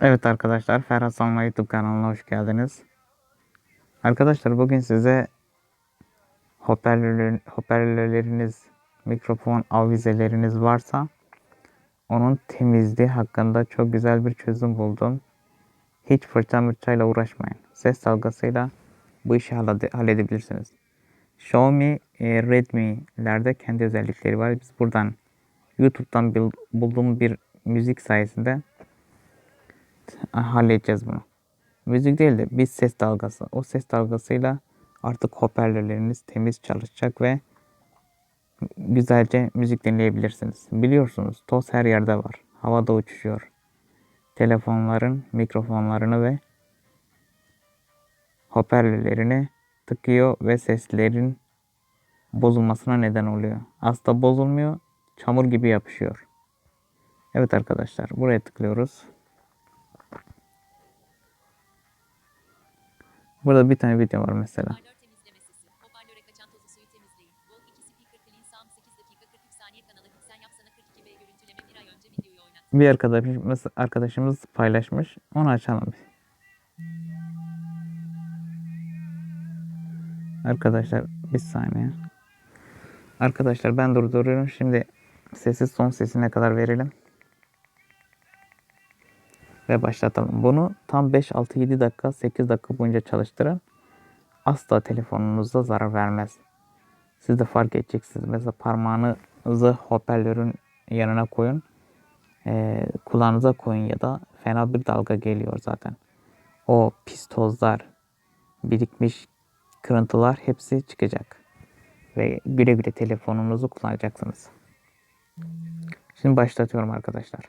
Evet arkadaşlar Ferhat Sanma YouTube kanalına hoş geldiniz. Arkadaşlar bugün size hoparlör, hoparlörleriniz, mikrofon avizeleriniz varsa onun temizliği hakkında çok güzel bir çözüm buldum. Hiç fırça mırçayla uğraşmayın. Ses dalgasıyla bu işi hallede- halledebilirsiniz. Xiaomi, e, Redmi'lerde kendi özellikleri var. Biz buradan YouTube'dan bulduğum bir müzik sayesinde halledeceğiz bunu. Müzik değil de bir ses dalgası. O ses dalgasıyla artık hoparlörleriniz temiz çalışacak ve güzelce müzik dinleyebilirsiniz. Biliyorsunuz toz her yerde var. Havada uçuşuyor. Telefonların mikrofonlarını ve hoparlörlerini tıkıyor ve seslerin bozulmasına neden oluyor. Aslında bozulmuyor, çamur gibi yapışıyor. Evet arkadaşlar, buraya tıklıyoruz. Burada bir tane video var mesela. Hoparlör temizleme sesi. Hoparlöre kaçan tozu suyu temizleyin. Vol 2 Speaker Clean Sound 8 dakika 43 saniye kanalı Sen yapsana 42B görüntüleme bir arkadaşımız, arkadaşımız paylaşmış. Onu açalım. bir. Arkadaşlar bir saniye. Arkadaşlar ben durduruyorum. Şimdi sesi son sesine kadar verelim. Ve başlatalım. Bunu tam 5, 6, 7 dakika, 8 dakika boyunca çalıştırın. Asla telefonunuza zarar vermez. Siz de fark edeceksiniz. Mesela parmağınızı hoparlörün yanına koyun. Ee, kulağınıza koyun ya da fena bir dalga geliyor zaten. O pis tozlar, birikmiş kırıntılar hepsi çıkacak. Ve güle güle telefonunuzu kullanacaksınız. Şimdi başlatıyorum arkadaşlar.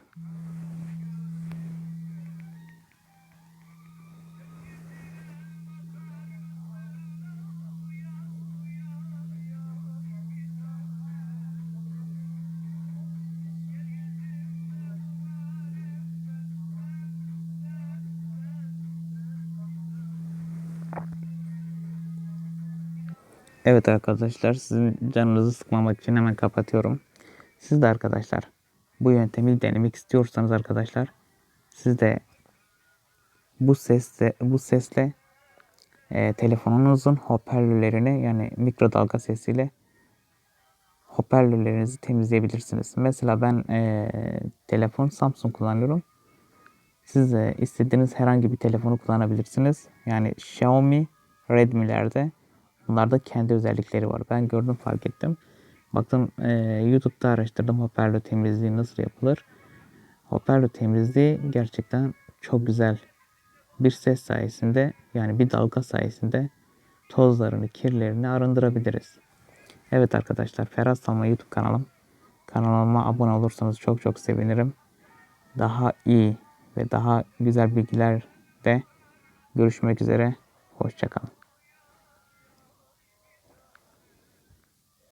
Evet arkadaşlar sizin canınızı sıkmamak için hemen kapatıyorum. Siz de arkadaşlar bu yöntemi denemek istiyorsanız arkadaşlar siz de bu sesle bu sesle e, telefonunuzun hoparlörlerini yani mikrodalga sesiyle hoparlörlerinizi temizleyebilirsiniz. Mesela ben e, telefon Samsung kullanıyorum. Siz de istediğiniz herhangi bir telefonu kullanabilirsiniz. Yani Xiaomi, Redmi'lerde bunlarda kendi özellikleri var. Ben gördüm fark ettim. Baktım e, YouTube'da araştırdım hoparlör temizliği nasıl yapılır. Hoparlör temizliği gerçekten çok güzel. Bir ses sayesinde yani bir dalga sayesinde tozlarını, kirlerini arındırabiliriz. Evet arkadaşlar Ferhat Salma YouTube kanalım. Kanalıma abone olursanız çok çok sevinirim. Daha iyi ve daha güzel bilgiler de görüşmek üzere. Hoşçakalın.